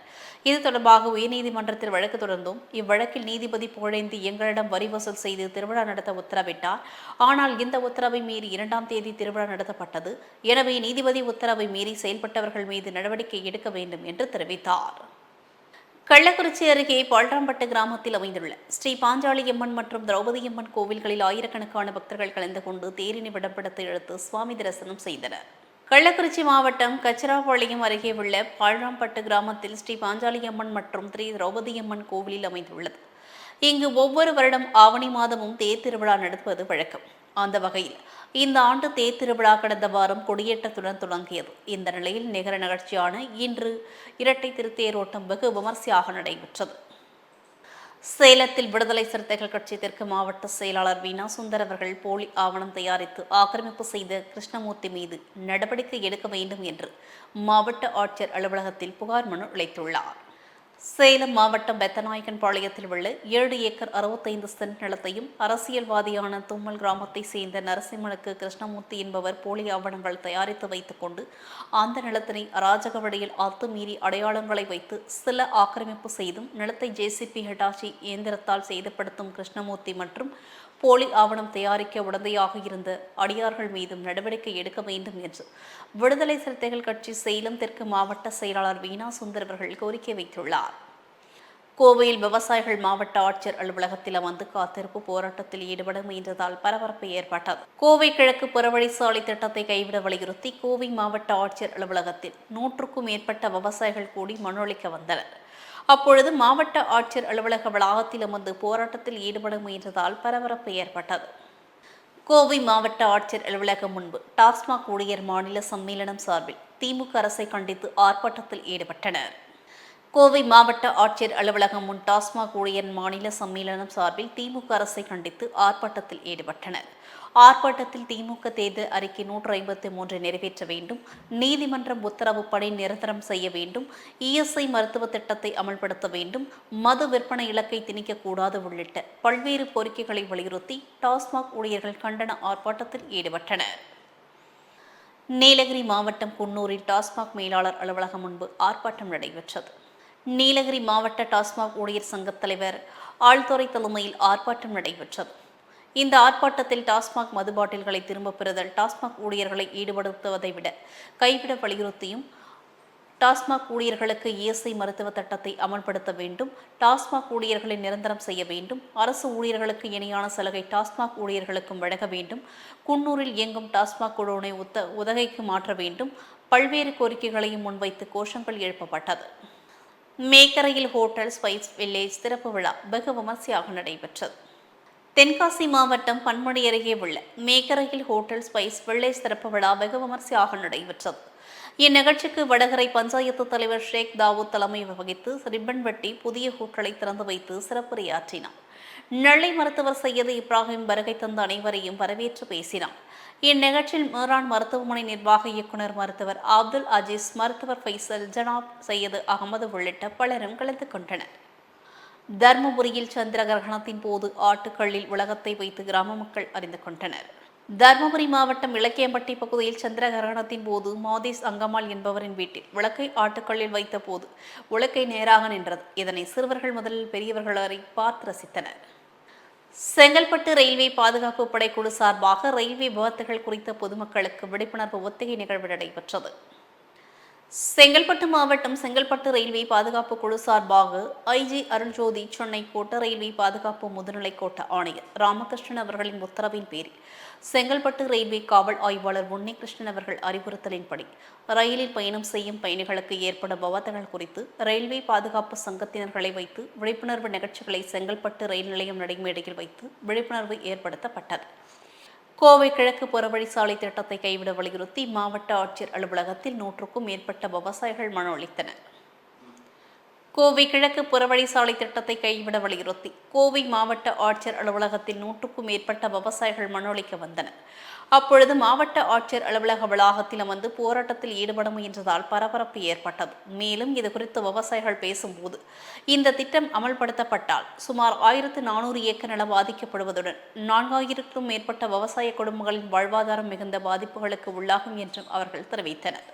இது தொடர்பாக உயர்நீதிமன்றத்தில் வழக்கு தொடர்ந்தும் இவ்வழக்கில் நீதிபதி புகழேந்தி எங்களிடம் வரி வசூல் செய்து திருவிழா நடத்த உத்தரவிட்டார். ஆனால் இந்த உத்தரவை மீறி இரண்டாம் தேதி திருவிழா நடத்தப்பட்டது. எனவே நீதிபதி உத்தரவை மீறி செயல்பட்டவர்கள் மீது நடவடிக்கை எடுக்க வேண்டும் என்று தெரிவித்தார். கள்ளக்குறிச்சி அருகே பால்ராம்பட்டு கிராமத்தில் அமைந்துள்ள ஸ்ரீ பாஞ்சாலியம்மன் மற்றும் திரௌபதியம்மன் கோவில்களில் ஆயிரக்கணக்கான பக்தர்கள் கலந்து கொண்டு தேரினை விடப்படத்தை இழுத்து சுவாமி தரிசனம் செய்தனர். கள்ளக்குறிச்சி மாவட்டம் கச்சிராபாளையம் அருகே உள்ள பால்ராம்பட்டு கிராமத்தில் ஸ்ரீ பாஞ்சாலியம்மன் மற்றும் ஸ்ரீ திரௌபதியம்மன் கோவிலில் அமைந்துள்ளது. இங்கு ஒவ்வொரு வருடம் ஆவணி மாதமும் தேர் திருவிழா நடத்துவது வழக்கம். அந்த வகையில் இந்த ஆண்டு தேத்திருவிழா கடந்த வாரம் கொடியேற்றத்துடன் தொடங்கியது. இந்த நிலையில் நிகர நிகழ்ச்சியான இன்று இரட்டை திருத்தேரோட்டம் வெகு விமர்சையாக நடைபெற்றது. சேலத்தில் விடுதலை சிறுத்தைகள் கட்சி தெற்கு மாவட்ட செயலாளர் வீணா சுந்தர் அவர்கள் போலி ஆவணம் தயாரித்து ஆக்கிரமிப்பு செய்த கிருஷ்ணமூர்த்தி மீது நடவடிக்கை எடுக்க வேண்டும் என்று மாவட்ட ஆட்சியர் அலுவலகத்தில் புகார் மனு அளித்துள்ளார். சேலம் மாவட்டம் பெத்தநாயகன் பாளையத்தில் உள்ள ஏழு ஏக்கர் அறுபத்தைந்து சென்ட் நிலத்தையும் அரசியல்வாதியான தும்மல் கிராமத்தை சேர்ந்த நரசிம்மனுக்கு கிருஷ்ணமூர்த்தி என்பவர் போலி ஆவணங்கள் தயாரித்து வைத்துக் கொண்டு அந்த நிலத்தினை அராஜக வழியில் அத்துமீறி அடையாளங்களை வைத்து சில ஆக்கிரமிப்பு செய்தும் நிலத்தை ஜேசிபி ஹெட்டாச்சி இயந்திரத்தால் சேதப்படுத்தும் கிருஷ்ணமூர்த்தி மற்றும் போலி ஆவணம் தயாரிக்க உடந்தையாக இருந்த அடியார்கள் மீதும் நடவடிக்கை எடுக்க வேண்டும் என்று விடுதலை சிறுத்தைகள் கட்சி சேலம் தெற்கு மாவட்ட செயலாளர் வீணா சுந்தர் அவர்கள் கோரிக்கை வைத்துள்ளார். கோவையில் விவசாயிகள் மாவட்ட ஆட்சியர் அலுவலகத்தில் அமர்ந்து காத்திருப்பு போராட்டத்தில் ஈடுபட முயன்றதால் பரபரப்பு ஏற்பட்டது. கோவை கிழக்கு புறவழி சாலை திட்டத்தை கைவிட வலியுறுத்தி கோவை மாவட்ட ஆட்சியர் அலுவலகத்தில் நூற்றுக்கும் மேற்பட்ட விவசாயிகள் கூடி மனு அளிக்க வந்தனர். அப்பொழுது மாவட்ட ஆட்சியர் அலுவலக வளாகத்தில் அமர்ந்து போராட்டத்தில் ஈடுபட முயன்றதால் பரபரப்பு ஏற்பட்டது. கோவை மாவட்ட ஆட்சியர் அலுவலகம் முன்பு டாஸ்மாக் ஊழியர் மாநில சம்மேளனம் சார்பில் திமுக அரசை கண்டித்து ஆர்ப்பாட்டத்தில் ஈடுபட்டனர். கோவை மாவட்ட ஆட்சியர் அலுவலகம் முன் டாஸ்மாக் ஊழியர் மாநில சம்மேளனம் சார்பில் திமுக அரசை கண்டித்து ஆர்ப்பாட்டத்தில் ஈடுபட்டனர். ஆர்ப்பாட்டத்தில் திமுக தேர்தல் அறிக்கை நூற்று ஐம்பத்தி மூன்று நிறைவேற்ற வேண்டும். நீதிமன்றம் உத்தரவுப்படி நிரந்தரம் செய்ய வேண்டும். இஎஸ்ஐ மருத்துவ திட்டத்தை அமல்படுத்த வேண்டும். மது விற்பனை இலக்கை திணிக்கக்கூடாது உள்ளிட்ட பல்வேறு கோரிக்கைகளை வலியுறுத்தி டாஸ்மாக் ஊழியர்கள் கண்டன ஆர்ப்பாட்டத்தில் ஈடுபட்டனர். நீலகிரி மாவட்டம் குன்னூரில் டாஸ்மாக் மேலாளர் அலுவலகம் முன்பு ஆர்ப்பாட்டம் நடைபெற்றது. நீலகிரி மாவட்ட டாஸ்மாக் ஊழியர் சங்கத் தலைவர் ஆழ்துறை தலைமையில் ஆர்ப்பாட்டம் நடைபெற்றது. இந்த ஆர்ப்பாட்டத்தில் டாஸ்மாக் மது பாட்டில்களை திரும்பப் பெறுதல் டாஸ்மாக் ஊழியர்களை ஈடுபடுத்துவதை விட கைவிட வலியுறுத்தியும் டாஸ்மாக் ஊழியர்களுக்கு இஎஸ்ஐ மருத்துவ திட்டத்தை அமல்படுத்த வேண்டும் டாஸ்மாக் ஊழியர்களை நிரந்தரம் செய்ய வேண்டும் அரசு ஊழியர்களுக்கு இணையான சலுகை டாஸ்மாக் ஊழியர்களுக்கும் வழங்க வேண்டும் குன்னூரில் இயங்கும் டாஸ்மாக் குழுவினை உத்த உதகைக்கு மாற்ற வேண்டும் பல்வேறு கோரிக்கைகளையும் முன்வைத்து கோஷங்கள் எழுப்பப்பட்டது. மேக்கரையில் ஹோட்டல் ஸ்பைஸ் வில்லேஜ் திறப்பு விழா வெகு விமர்சையாக நடைபெற்றது. தென்காசி மாவட்டம் பன்மொழி அருகே உள்ள மேக்கரையில் ஹோட்டல் ஸ்பைஸ் வில்லேஜ் திறப்பு விழா வெகு விமர்சையாக நடைபெற்றது. இந்நிகழ்ச்சிக்கு வடகரை பஞ்சாயத்து தலைவர் ஷேக் தாவூத் தலைமை வகித்து ரிப்பன் வெட்டி புதிய ஹோட்டலை திறந்து வைத்து சிறப்புரையாற்றினார். நெல்லை மருத்துவர் சையது இப்ராஹிம் வருகை தந்த அனைவரையும் வரவேற்று பேசினார். இந்நிகழ்ச்சியில் மீரான் மருத்துவமனை நிர்வாக இயக்குனர் மருத்துவர் அப்துல் அஜீஸ் மருத்துவர் ஃபைசல் ஜனாப் சையது அகமது உள்ளிட்ட பலரும் கலந்து கொண்டனர். தர்மபுரியில் சந்திர கிரகணத்தின் போது ஆட்டுக்களில் உலகத்தை வைத்து கிராம மக்கள் அறிந்து கொண்டனர். தர்மபுரி மாவட்டம் இலக்கியம்பட்டி பகுதியில் சந்திர கிரகணத்தின் போது மாதேஸ் அங்கம்மாள் என்பவரின் வீட்டில் விளக்கை ஆட்டுக்களில் வைத்த போது உலக்கை நேராக நின்றது. இதனை சிறுவர்கள் முதலில் பெரியவர்கள் வரை பார்த்து ரசித்தனர். செங்கல்பட்டு ரயில்வே பாதுகாப்பு படைக்குழு சார்பாக ரயில்வே விபத்துகள் குறித்த பொதுமக்களுக்கு விழிப்புணர்வு ஒத்திகை நிகழ்வு நடைபெற்றது. செங்கல்பட்டு மாவட்டம் செங்கல்பட்டு ரயில்வே பாதுகாப்பு குழு சார்பாக ஐஜி அருள்ஜோதி சென்னை கோட்ட ரயில்வே பாதுகாப்பு முதுநிலை கோட்ட ஆணையர் ராமகிருஷ்ணன் அவர்களின் உத்தரவின் பேரில் செங்கல்பட்டு ரயில்வே காவல் ஆய்வாளர் உன்னிகிருஷ்ணன் அவர்கள் அறிவுறுத்தலின்படி ரயிலில் பயணம் செய்யும் பயணிகளுக்கு ஏற்படும் விபத்துகள் குறித்து ரயில்வே பாதுகாப்பு சங்கத்தினர்களை வைத்து விழிப்புணர்வு நிகழ்ச்சிகளை செங்கல்பட்டு ரயில் நிலையம் நடைமேடையில் வைத்து விழிப்புணர்வு ஏற்படுத்தப்பட்டது. கோவை கிழக்கு புறவழி சாலை திட்டத்தை கைவிட வலியுறுத்தி மாவட்ட ஆட்சியர் அலுவலகத்தில் நூற்றுக்கும் மேற்பட்ட விவசாயிகள் மனு அளித்தனர். கோவை கிழக்கு புறவழி சாலை திட்டத்தை கைவிட வலியுறுத்தி கோவை மாவட்ட ஆட்சியர் அலுவலகத்தில் நூற்றுக்கும் மேற்பட்ட விவசாயிகள் மனு அளிக்க வந்தனர். அப்பொழுது மாவட்ட ஆட்சியர் அலுவலக வளாகத்தில் அமர்ந்து போராட்டத்தில் ஈடுபட முயன்றதால் பரபரப்பு ஏற்பட்டது. மேலும் இது குறித்து விவசாயிகள் பேசும்போது இந்த திட்டம் அமல்படுத்தப்பட்டால் சுமார் ஆயிரத்து நானூறு ஏக்கர் நிலம் பாதிக்கப்படுவதுடன் நான்காயிரத்துக்கும் மேற்பட்ட விவசாய குடும்பங்களின் வாழ்வாதாரம் மிகுந்த பாதிப்புகளுக்கு உள்ளாகும் என்றும் அவர்கள் தெரிவித்தனர்.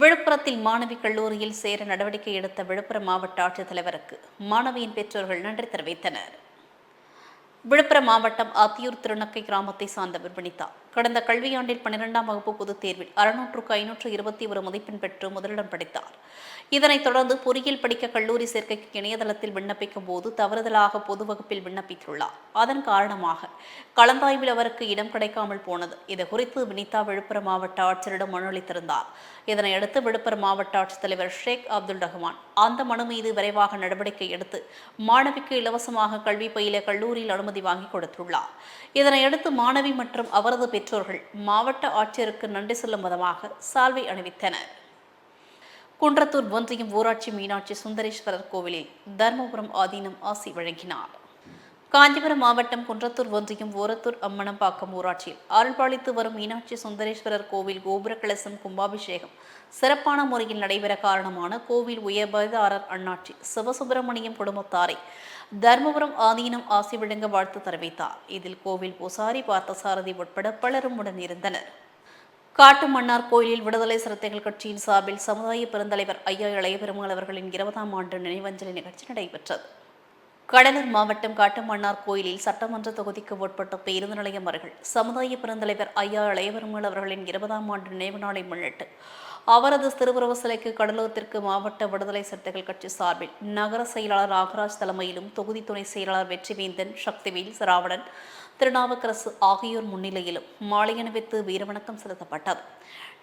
விழுப்புரத்தில் மாணவி கல்லூரியில் சேர நடவடிக்கை எடுத்த விழுப்புரம் மாவட்ட ஆட்சித்தலைவருக்கு மாணவியின் பெற்றோர்கள் நன்றி தெரிவித்தனர். விழுப்புரம் மாவட்டம் ஆத்தியூர் திருநக்கை கிராமத்தை சார்ந்தவர் வினிதா. கடந்த கல்வியாண்டில் பன்னிரெண்டாம் வகுப்பு பொதுத் தேர்வில் அறுநூற்றுக்கு ஐநூற்று இருபத்தி ஒரு மதிப்பெண் பெற்று முதலிடம் படித்தார். இதனைத் தொடர்ந்து பொறியியல் படிக்க கல்லூரி சேர்க்கைக்கு இணையதளத்தில் விண்ணப்பிக்கும் போது தவறுதலாக பொது வகுப்பில் விண்ணப்பித்துள்ளார். அதன் காரணமாக கலந்தாய்வில் அவருக்கு இடம் கிடைக்காமல் போனது. இது குறித்து வினிதா விழுப்புரம் மாவட்ட ஆட்சியரிடம் மனு அளித்திருந்தார். இதனையடுத்து விழுப்புரம் மாவட்ட ஆட்சித்தலைவர் ஷேக் அப்துல் ரஹ்மான் அந்த மனு மீது விரைவாக நடவடிக்கை எடுத்து மாணவிக்கு இலவசமாக கல்வி பயில கல்லூரியில் அனுமதி வாங்கி கொடுத்துள்ளார். இதனையடுத்து மாணவி மற்றும் அவரது பெற்றோர்கள் மாவட்ட ஆட்சியருக்கு நன்றி சொல்லும் விதமாக சால்வை அணிவித்தனர். குன்றத்தூர் ஒன்றியம் ஊராட்சி மீனாட்சி சுந்தரேஸ்வரர் கோவிலில் தர்மபுரம் ஆதீனம் ஆசி வழங்கினார். காஞ்சிபுரம் மாவட்டம் குன்றத்தூர் ஒன்றியம் ஓரத்தூர் அம்மனம்பாக்கம் ஊராட்சியில் அருள்பாளித்து வரும் மீனாட்சி சுந்தரேஸ்வரர் கோவில் கோபுர கலசம் கும்பாபிஷேகம் சிறப்பான முறையில் நடைபெற காரணமான கோவில் உயர்பதாரர் அண்ணாச்சி சிவசுப்பிரமணியம் குடும்பத்தாரை தர்மபுரம் ஆதீனம் ஆசி வழங்க வாழ்த்து தெரிவித்தார். இதில் கோவில் பூசாரி பார்த்தசாரதி உட்பட பலரும் உடன் இருந்தனர் காட்டு மன்னார் கோயிலில் விடுதலை சிறுத்தைகள் கட்சியின் சார்பில் சமுதாய பெருந்தலைவர் ஐயா இளையபெருமாள் அவர்களின் இருபதாம் ஆண்டு நினைவஞ்சலி நிகழ்ச்சி நடைபெற்றது. கடலூர் மாவட்டம் காட்டுமன்னார் கோயிலில் சட்டமன்ற தொகுதிக்கு உட்பட்ட பேருந்து நிலையம் அருகில் சமுதாய பெருந்தலைவர் ஐயா இளையபெருமாள் அவர்களின் இருபதாம் ஆண்டு நினைவு நாளை முன்னிட்டு அவரது திருவுருவ சிலைக்கு கடலூர் தெற்கு மாவட்ட விடுதலை சிறுத்தைகள் கட்சி சார்பில் நகர செயலாளர் நாகராஜ் தலைமையிலும் தொகுதி துணை செயலாளர் வெற்றிவேந்தன் சக்திவேல் சராவணன் திருநாவுக்கரசு ஆகியோர் முன்னிலையிலும் மாலை அணிவித்து வீரவணக்கம் செலுத்தப்பட்டது.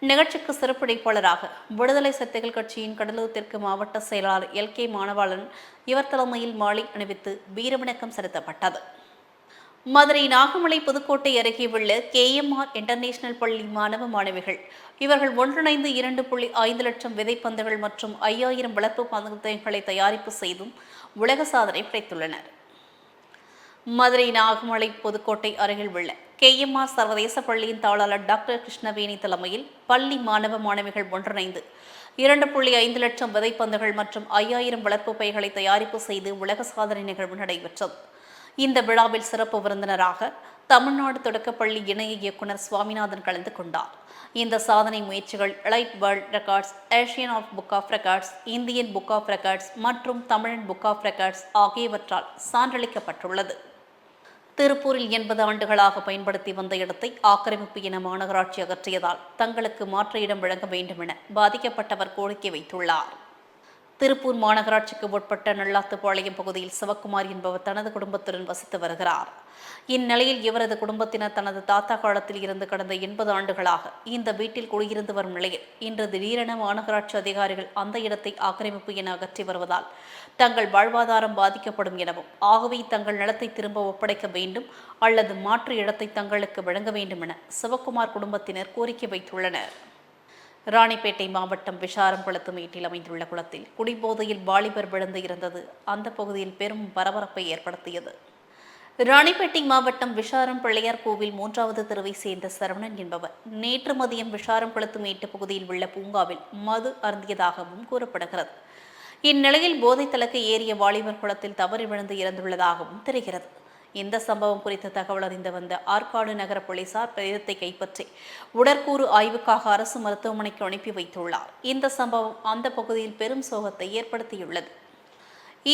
நிகழ்ச்சிக்கு சிறப்புழைப்பாளராக விடுதலை சிறுத்தைகள் கட்சியின் கடலூர் தெற்கு மாவட்ட செயலாளர் எல். கே. மாணவாளன் இவர் தலைமையில் மாலை அணிவித்து வீரவணக்கம் செலுத்தப்பட்டது. மதுரை நாகமலை புதுக்கோட்டை அருகே உள்ள கேஎம்ஆர் இன்டர்நேஷனல் பள்ளி மாணவ மாணவிகள் இவர்கள் ஒன்றிணைந்து இரண்டு புள்ளி ஐந்து லட்சம் விதைப்பந்துகள் மற்றும் ஐயாயிரம் வளர்ப்பு பந்தயங்களை தயாரிப்பு செய்தும் உலக சாதனை படைத்துள்ளனர். மதுரை நாகமலை புதுக்கோட்டை அருகில் உள்ள கேஎம்ஆர் சர்வதேச பள்ளியின் தாளாளர் டாக்டர் கிருஷ்ணவேணி தலைமையில் பள்ளி மாணவ மாணவிகள் ஒன்றிணைந்து இரண்டு புள்ளி ஐந்து லட்சம் விதைப்பந்துகள் மற்றும் ஐயாயிரம் வளர்ப்பு பைகளை தயாரிப்பு செய்து உலக சாதனை நிகழ்வு நடைபெற்றது. இந்த விழாவில் சிறப்பு விருந்தினராக தமிழ்நாடு தொடக்கப்பள்ளி இணைய இயக்குனர் சுவாமிநாதன் கலந்து கொண்டார். இந்த சாதனை முயற்சிகள் light world records Asian of book of records Indian book of records மற்றும் தமிழன் புக் ஆஃப் ரெக்கார்ட்ஸ் ஆகியவற்றால் சான்றளிக்கப்பட்டுள்ளது. திருப்பூரில் எண்பது ஆண்டுகளாக பயன்படுத்தி வந்த இடத்தை ஆக்கிரமிப்பு என மாநகராட்சி அகற்றியதால் தங்களுக்கு மாற்று இடம் வழங்க வேண்டும் என பாதிக்கப்பட்டவர் கோரிக்கை வைத்துள்ளார். திருப்பூர் மாநகராட்சிக்கு உட்பட்ட நல்லாத்துப்பாளையம் பகுதியில் சிவக்குமார் என்பவர் தனது குடும்பத்துடன் வசித்து வருகிறார். இந்நிலையில் இவரது குடும்பத்தினர் தனது தாத்தா காலத்தில் இருந்து கடந்த எண்பது ஆண்டுகளாக இந்த வீட்டில் குடியிருந்து வரும் நிலையில் இன்று திடீரென மாநகராட்சி அதிகாரிகள் அந்த இடத்தை ஆக்கிரமிப்பு என அகற்றி வருவதால் தங்கள் வாழ்வாதாரம் பாதிக்கப்படும் எனவும் ஆகவே தங்கள் நிலத்தை திரும்ப ஒப்படைக்க வேண்டும் அல்லது மாற்று இடத்தை தங்களுக்கு வழங்க வேண்டும் என சிவக்குமார் குடும்பத்தினர் கோரிக்கை வைத்துள்ளனர். ராணிப்பேட்டை மாவட்டம் விஷாரங்குளத்து மேட்டில் அமைந்துள்ள குளத்தில் குடிபோதையில் வாலிபர் விழுந்து இருந்தது அந்த பகுதியில் பெரும் பரபரப்பை ஏற்படுத்தியது. ராணிப்பேட்டை மாவட்டம் விஷாரம் பிள்ளையார் கோவில் மூன்றாவது தெருவை சேர்ந்த சரவணன் என்பவர் நேற்று மதியம் விஷாரம் மேட்டு பகுதியில் உள்ள பூங்காவில் மது அருந்தியதாகவும் கூறப்படுகிறது. இந்நிலையில் போதை தலக்கு ஏறிய வாலிபர் குளத்தில் தவறி விழுந்து இறந்துள்ளதாகவும் தெரிகிறது. இந்த சம்பவம் குறித்த தகவல் அறிந்து வந்த ஆற்காடு நகர போலீசார் பிரேதத்தை கைப்பற்றி உடற்கூறு ஆய்வுக்காக அரசு மருத்துவமனைக்கு அனுப்பி வைத்துள்ளார். இந்த சம்பவம் அந்த பகுதியில் பெரும் சோகத்தை ஏற்படுத்தியுள்ளது.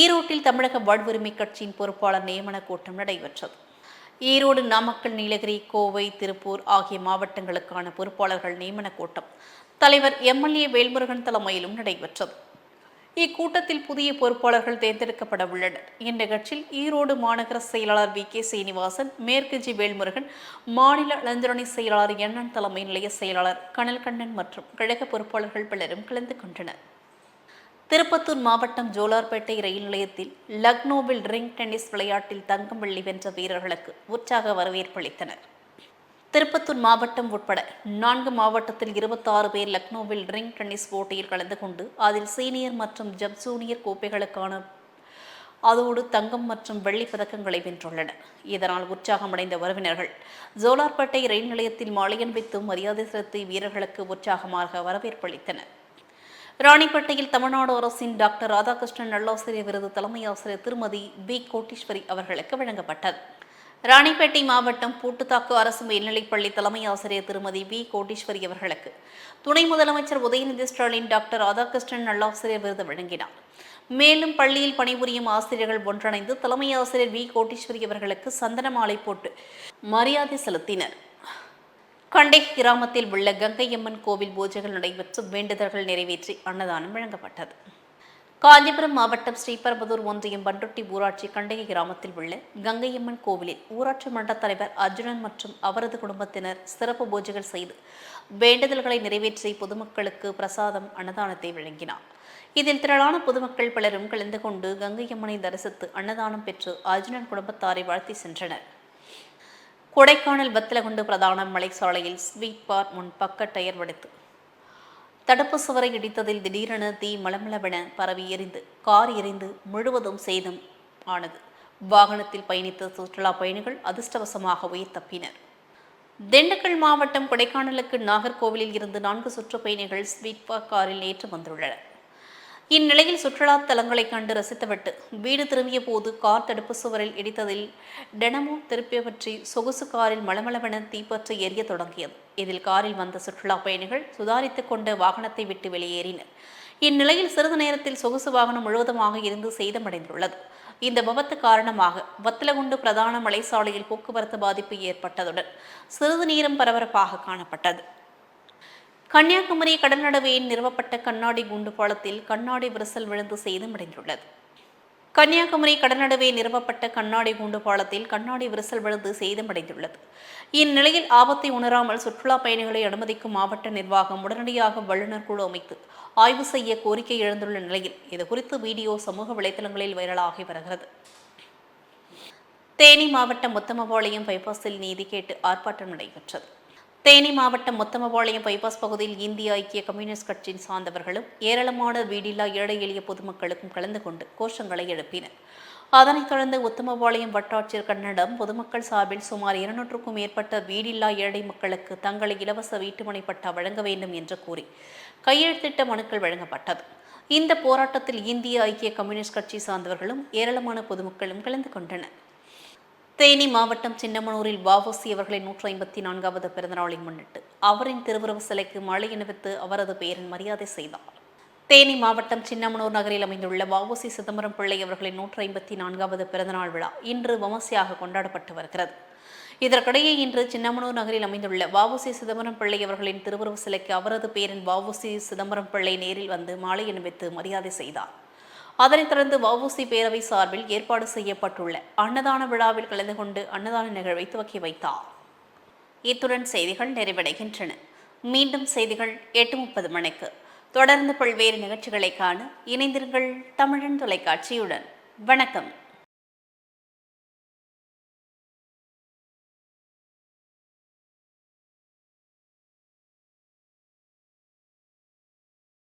ஈரோட்டில் தமிழக வாழ்வுரிமை கட்சியின் பொறுப்பாளர் நியமன கூட்டம் நடைபெற்றது. ஈரோடு நாமக்கல் நீலகிரி கோவை திருப்பூர் ஆகிய மாவட்டங்களுக்கான பொறுப்பாளர்கள் நியமன கூட்டம். தலைவர் எம்எல்ஏ வேல்முருகன் தலைமையிலும் நடைபெற்றது. இக்கூட்டத்தில் புதிய பொறுப்பாளர்கள் தேர்ந்தெடுக்கப்பட உள்ளனர் இந்நிகழ்ச்சியில் ஈரோடு மாநகர செயலாளர் வி. கே. சீனிவாசன் மேற்கு ஜி. வேல்முருகன் மாநில இளைஞரணி செயலாளர் எண்ணன் தலைமை நிலைய செயலாளர் கனல்கண்ணன் மற்றும் கழக பொறுப்பாளர்கள் பலரும் கலந்து கொண்டனர். திருப்பத்தூர் மாவட்டம் ஜோலார்பேட்டை ரயில் நிலையத்தில் லக்னோவில் ரிங் டென்னிஸ் விளையாட்டில் தங்கம் வெள்ளி வென்ற வீரர்களுக்கு உற்சாக வரவேற்பு அளித்தனர். திருப்பத்தூர் மாவட்டம் உட்பட நான்கு மாவட்டத்தில் இருபத்தாறு பேர் லக்னோவில் ரிங் டென்னிஸ் போட்டியில் கலந்து கொண்டு அதில் சீனியர் மற்றும் ஜப் ஜூனியர் கோப்பைகளுக்கான அதோடு தங்கம் மற்றும் வெள்ளி பதக்கங்களை வென்றுள்ளனர் இதனால் உற்சாகமடைந்த உறவினர்கள் ஜோலார்பேட்டை ரயில் நிலையத்தில் மாலை அணிவித்து மரியாதை செலுத்தி வீரர்களுக்கு உற்சாகமாக வரவேற்பளித்தனர் ராணிப்பேட்டையில் தமிழ்நாடு அரசின் டாக்டர் ராதாகிருஷ்ணன் நல்லாசிரியர் விருது தலைமை ஆசிரியர் திருமதி பி கோட்டீஸ்வரி அவர்களுக்கு வழங்கப்பட்டது. ராணிப்பேட்டை மாவட்டம் பூட்டுத்தாக்கு அரசு மேல்நிலைப்பள்ளி தலைமை ஆசிரியர் திருமதி வி. கோட்டீஸ்வரி அவர்களுக்கு துணை முதலமைச்சர் உதயநிதி ஸ்டாலின் டாக்டர் ராதாகிருஷ்ணன் நல்லாசிரியர் விருது வழங்கினார். மேலும் பள்ளியில் பணிபுரியும் ஆசிரியர்கள் ஒன்றிணைந்து தலைமை ஆசிரியர் வி. கோட்டீஸ்வரி அவர்களுக்கு சந்தன மாலை போட்டு மரியாதை செலுத்தினர். கண்டை கிராமத்தில் உள்ள கங்கையம்மன் கோவில் பூஜைகள் நடைபெற்று வேண்டுதல்கள் நிறைவேற்றி அன்னதானம் வழங்கப்பட்டது. காஞ்சிபுரம் மாவட்டம் ஸ்ரீபெரும்புதூர் ஒன்றியம் பண்ருட்டி ஊராட்சி கண்டகை கிராமத்தில் உள்ள கங்கையம்மன் கோவிலில் ஊராட்சி மன்ற தலைவர் அர்ஜுனன் மற்றும் அவரது குடும்பத்தினர் சிறப்பு பூஜைகள் செய்து வேண்டுதல்களை நிறைவேற்றி பொதுமக்களுக்கு பிரசாதம் அன்னதானத்தை வழங்கினார். இதில் திரளான பொதுமக்கள் பலரும் கலந்து கொண்டு கங்கையம்மனை தரிசித்து அன்னதானம் பெற்று அர்ஜுனன் குடும்பத்தாரை வாழ்த்தி சென்றனர். கொடைக்கானல் வத்தலகுண்டு பிரதான மலைச்சாலையில் ஸ்வீட் பார் முன் பக்க டயர் வடித்து தடுப்பு சுவரை இடித்ததில் திடீரென தீ மளமளவென பரவி எரிந்து கார் எரிந்து முழுவதும் சேதம் ஆனது. வாகனத்தில் பயணித்த சுற்றுலா பயணிகள் அதிர்ஷ்டவசமாக உயிர் தப்பினர். திண்டுக்கல் மாவட்டம் கொடைக்கானலுக்கு நாகர்கோவிலில் இருந்து நான்கு சுற்றுப்பயணிகள் ஸ்வீட் காரில் நேற்று வந்துள்ளனர். இந்நிலையில் சுற்றுலா தலங்களை கண்டு ரசித்துவிட்டு வீடு திரும்பிய போது கார் தடுப்பு சுவரில் இடித்ததில் டெனமோ திருப்பிய பற்றி சொகுசு காரில் மளமளவென தீப்பற்றி எரிய தொடங்கியது. இதில் காரில் வந்த சுற்றுலா பயணிகள் சுதாரித்து கொண்டு வாகனத்தை விட்டு வெளியேறினர். இந்நிலையில் சிறிது நேரத்தில் சொகுசு வாகனம் முழுவதுமாக இருந்து சேதமடைந்துள்ளது. இந்த விபத்து காரணமாக வத்தலகுண்டு பிரதான மலைசாலையில் போக்குவரத்து பாதிப்பு ஏற்பட்டதுடன் சிறிது நேரம் பரபரப்பாக காணப்பட்டது. கன்னியாகுமரி கடல் நடுவேயின் நிறுவப்பட்ட கண்ணாடி குண்டு பாலத்தில் கண்ணாடி விரிசல் விழுந்து சேதமடைந்துள்ளது. கன்னியாகுமரி கடநடுவே நிறுவப்பட்ட கண்ணாடி குண்டு பாலத்தில் கண்ணாடி விரிசல் விழுந்து சேதமடைந்துள்ளது. இந்நிலையில் ஆபத்தை உணராமல் சுற்றுலா பயணிகளை அனுமதிக்கும் மாவட்ட நிர்வாகம் உடனடியாக வல்லுநர் குழு அமைத்து ஆய்வு செய்ய கோரிக்கை எழுந்துள்ள நிலையில் இதுகுறித்து வீடியோ சமூக வலைதளங்களில் வைரலாகி வருகிறது. தேனி மாவட்டம் முத்தமபாளையம் பைபாஸில் நீதி கேட்டு ஆர்ப்பாட்டம் நடைபெற்றது. தேனி மாவட்டம் முத்தமபாளையம் பைபாஸ் பகுதியில் இந்திய ஐக்கிய கம்யூனிஸ்ட் கட்சியின் சார்ந்தவர்களும் ஏராளமான வீடில்லா ஏழை எளிய பொதுமக்களுக்கும் கலந்து கொண்டு கோஷங்களை எழுப்பினர். அதனைத் தொடர்ந்து உத்தமபாளையம் வட்டாட்சியர் கன்னடம் பொதுமக்கள் சார்பில் சுமார் இருநூற்றுக்கும் மேற்பட்ட வீடில்லா ஏழை மக்களுக்கு தங்களை இலவச வீட்டுமனை பட்டா வழங்க வேண்டும் என்று கூறி கையெழுத்திட்ட மனுக்கள் வழங்கப்பட்டது. இந்த போராட்டத்தில் இந்திய ஐக்கிய கம்யூனிஸ்ட் கட்சி சார்ந்தவர்களும் ஏராளமான பொதுமக்களும் கலந்து கொண்டனர். தேனி மாவட்டம் சின்னமனூரில் வாவோசி அவர்களின் நூற்றி ஐம்பத்தி நான்காவது பிறந்தநாளை முன்னிட்டு அவரின் திருவுருவ சிலைக்கு மழை அணிவித்து அவரது பெயரின் மரியாதை செய்தார். தேனி மாவட்டம் சின்னமனூர் நகரில் அமைந்துள்ள வாவோசி சிதம்பரம் பிள்ளை அவர்களின் நூற்றி ஐம்பத்தி நான்காவது பிறந்தநாள் விழா இன்று விமர்சையாக கொண்டாடப்பட்டு வருகிறது. இதற்கிடையே இன்று சின்னமனூர் நகரில் அமைந்துள்ள வாவோசி சிதம்பரம் பிள்ளை அவர்களின் திருவுருவ சிலைக்கு அவரது பேரின் வாவோசி சிதம்பரம் பிள்ளை நேரில் வந்து மாலை அணிவித்து மரியாதை செய்தார். அதனைத் தொடர்ந்து வவுசி பேரவை சார்பில் ஏற்பாடு செய்யப்பட்டுள்ள அன்னதான விழாவில் கலந்து கொண்டு அன்னதான நிகழ்வை துவக்கி வைத்தார். இத்துடன் செய்திகள் நிறைவடைகின்றன. மீண்டும் செய்திகள் எட்டு முப்பது மணிக்கு. தொடர்ந்து பல்வேறு நிகழ்ச்சிகளை காண இணைந்திருங்கள் தமிழன் தொலைக்காட்சியுடன். வணக்கம்.